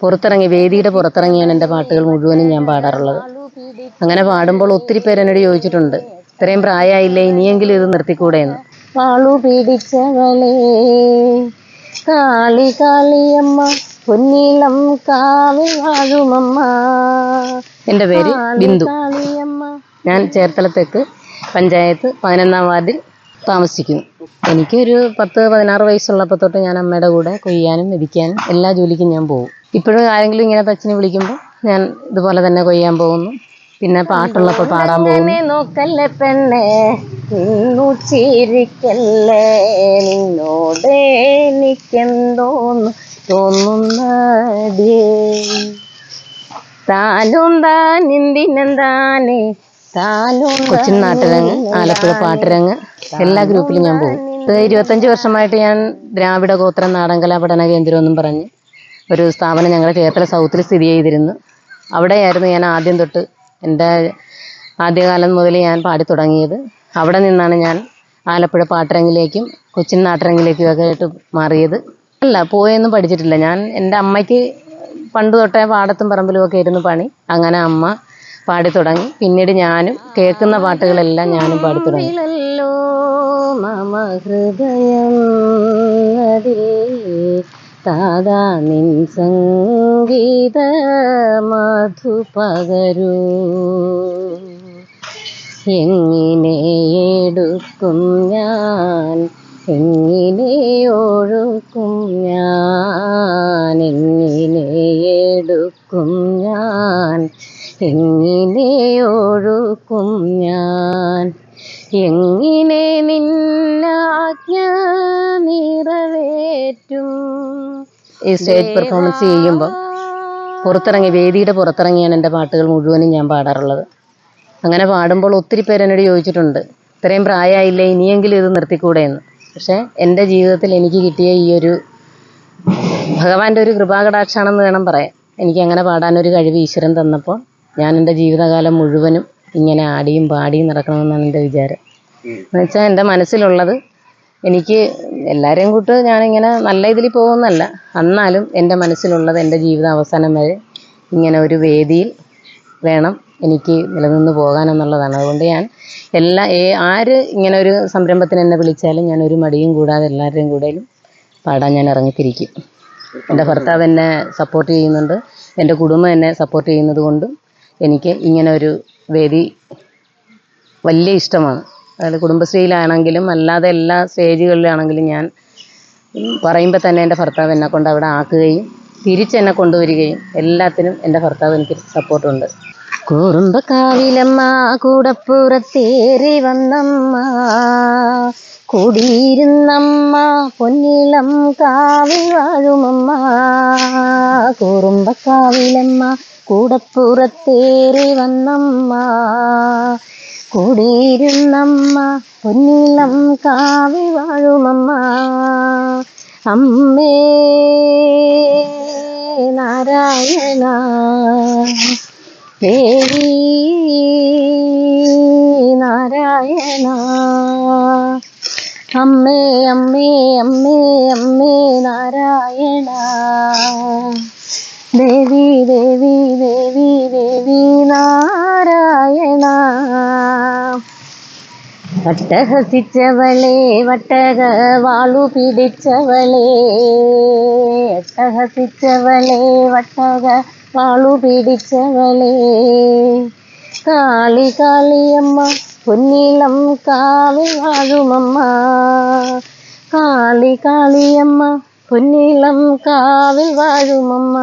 പുറത്തിറങ്ങി വേദിയുടെ പുറത്തിറങ്ങിയാണ് എന്റെ പാട്ടുകൾ മുഴുവനും ഞാൻ പാടാറുള്ളത്. അങ്ങനെ പാടുമ്പോൾ ഒത്തിരി പേര് എന്നോട് ചോദിച്ചിട്ടുണ്ട് ഇത്രയും പ്രായമായില്ലേ ഇനിയെങ്കിലും ഇത് നിർത്തിക്കൂടെ എന്ന് വാളു പിടിച്ചവളേ കാളി കാളിയമ്മ പൊന്നീളം വാഴുമമ്മ. എന്റെ പേര് ബിന്ദു. ഞാൻ ചേർത്തലത്തേക്ക് പഞ്ചായത്ത് പതിനൊന്നാം വാർഡിൽ താമസിക്കുന്നു. എനിക്കൊരു പത്ത് പതിനാറ് വയസ്സുള്ളപ്പോൾ തൊട്ട് ഞാൻ അമ്മയുടെ കൂടെ കൊയ്യാനും മെതിക്കാനും എല്ലാ ജോലിക്കും ഞാൻ പോകും. ഇപ്പോഴും ആരെങ്കിലും ഇങ്ങനെ തച്ചിന് വിളിക്കുമ്പോൾ ഞാൻ ഇതുപോലെ തന്നെ കൊയ്യാൻ പോകുന്നു. പിന്നെ പാട്ടുള്ളപ്പോൾ പാടാൻ പോകും നോക്കല്ലേ പെണ്ണേ? നിന്നു ചിരിക്കല്ലേ നിന്നോട് എനിക്കെന്തോന്നു തോന്നുന്ന താനും താൻ എന്തിനെന്താനേ താനും കൊച്ചിൻ നാട്ടുരങ്ങ് ആലപ്പുഴ പാട്ടുരങ്ങ്. എല്ലാ ഗ്രൂപ്പിലും ഞാൻ പോകും. ഇരുപത്തഞ്ച് വർഷമായിട്ട് ഞാൻ ദ്രാവിഡ ഗോത്ര നാടൻകലാ പഠന കേന്ദ്രം എന്നും പറഞ്ഞ് ഒരു സ്ഥാപനം ഞങ്ങളുടെ ചേർത്തല സൗത്തിൽ സ്ഥിതി ചെയ്തിരുന്നു. അവിടെയായിരുന്നു ഞാൻ ആദ്യം തൊട്ട് എന്റെ ആദ്യകാലം മുതൽ ഞാൻ പാടി തുടങ്ങിയത്. അവിടെ നിന്നാണ് ഞാൻ ആലപ്പുഴ പാട്ടരങ്ങിലേക്കും കൊച്ചിൻ നാട്ടരങ്ങിലേക്കും ഒക്കെ ആയിട്ട് മാറിയത്. അല്ല പോയൊന്നും പഠിച്ചിട്ടില്ല. ഞാൻ എന്റെ അമ്മയ്ക്ക് പണ്ട് തൊട്ടേ പാടത്തും പറമ്പിലും ഒക്കെ ഇരുന്ന് പണി. അങ്ങനെ അമ്മ പാടി തുടങ്ങി. പിന്നീട് ഞാനും കേൾക്കുന്ന പാട്ടുകളെല്ലാം ഞാനും പാടി തുടങ്ങി. മമ ഹൃദയം താതാ നിൻ സംഗീത മധു പകരൂ. എങ്ങനെ എടുക്കും ഞാൻ എങ്ങനെ ഒഴുക്കും ഞാൻ എങ്ങനെ എടുക്കും ഞാൻ എങ്ങനെ ഒഴുക്കും ഞാൻ. എങ്ങനെ നിന്നാജ്ഞ നിറവേറ്റും? ഈ സ്റ്റേജ് പെർഫോമൻസ് ചെയ്യുമ്പോൾ പുറത്തിറങ്ങി വേദിയുടെ പുറത്തിറങ്ങിയാണ് എന്റെ പാട്ടുകൾ മുഴുവനും ഞാൻ പാടാറുള്ളത്. അങ്ങനെ പാടുമ്പോൾ ഒത്തിരി പേര് എന്നോട് ചോദിച്ചിട്ടുണ്ട് ഇത്രയും പ്രായമായില്ല ഇനിയെങ്കിലും ഇത് നിർത്തിക്കൂടെ എന്ന് പക്ഷേ എന്റെ ജീവിതത്തിൽ എനിക്ക് കിട്ടിയ ഈ ഒരു ഭഗവാന്റെ ഒരു കൃപാകടാക്ഷാണെന്ന് വേണം പറയാൻ. എനിക്ക് അങ്ങനെ പാടാനൊരു കഴിവ് ഈശ്വരൻ തന്നപ്പോൾ ഞാൻ എന്റെ ജീവിതകാലം മുഴുവനും ഇങ്ങനെ ആടിയും പാടിയും നടക്കണമെന്നാണ് എന്റെ വിചാരം. എന്നുവെച്ചാൽ എന്റെ മനസ്സിലുള്ളത് എനിക്ക് എല്ലാവരെയും കൂട്ട് ഞാനിങ്ങനെ നല്ല ഇതിൽ പോകുന്നല്ല എന്നാലും എന്റെ മനസ്സിലുള്ളത് എന്റെ ജീവിത അവസാനം വരെ ഇങ്ങനെ ഒരു വേദിയിൽ വേണം എനിക്ക് നിലനിന്ന് പോകാനെന്നുള്ളതാണ്. അതുകൊണ്ട് ഞാൻ എല്ലാ ആര് ഇങ്ങനെ ഒരു സംരംഭത്തിന് എന്നെ വിളിച്ചാലും ഞാൻ ഒരു മടിയും കൂടാതെ എല്ലാവരുടെയും കൂടെയും പാടാൻ ഞാൻ ഇറങ്ങിത്തിരിക്കും. എന്റെ ഭർത്താവ് എന്നെ സപ്പോർട്ട് ചെയ്യുന്നുണ്ട്. എന്റെ കുടുംബം എന്നെ സപ്പോർട്ട് ചെയ്യുന്നത് കൊണ്ടും എനിക്ക് ഇങ്ങനെ ഒരു വേദി വലിയ ഇഷ്ടമാണ്. അതായത് കുടുംബശ്രീയിലാണെങ്കിലും അല്ലാതെ എല്ലാ സ്റ്റേജുകളിലാണെങ്കിലും ഞാൻ പറയുമ്പോൾ തന്നെ എന്റെ ഭർത്താവ് എന്നെ കൊണ്ട് അവിടെ ആക്കുകയും തിരിച്ചെന്നെ കൊണ്ടുവരികയും എല്ലാത്തിനും എന്റെ ഭർത്താവ് എനിക്ക് സപ്പോർട്ടുണ്ട്. കുറുമ്പക്കാവിലമ്മ കൂടപ്പുറത്തേറി വന്നമ്മ കൂടിയിരുന്നമ്മ പൊന്നിളം കാവിൽ വാഴുമമ്മ. കുറുമ്പക്കാവിലമ്മ കൂടപ്പുറത്തേറി വന്നമ്മ കുടിയിരുന്നമ്മ പൊന്നിളം കാവി വാഴുമമ്മ. അമ്മേ നാരായണ ദേവി നാരായണ. അമ്മേ അമ്മേ അമ്മേ അമ്മേ നാരായണ. അട്ടഹസിച്ചവളെ വട്ടക വാളു പിടിച്ചവളെ. അട്ടഹസിച്ചവളെ വട്ടക വാളു പിടിച്ചവളെ. കാളി കാളിയമ്മ പൊന്നിളം കാവിൽ വാഴുമമ്മ. കാളി കാളിയമ്മ പൊന്നിളം കാവിൽ വാഴുമമ്മ.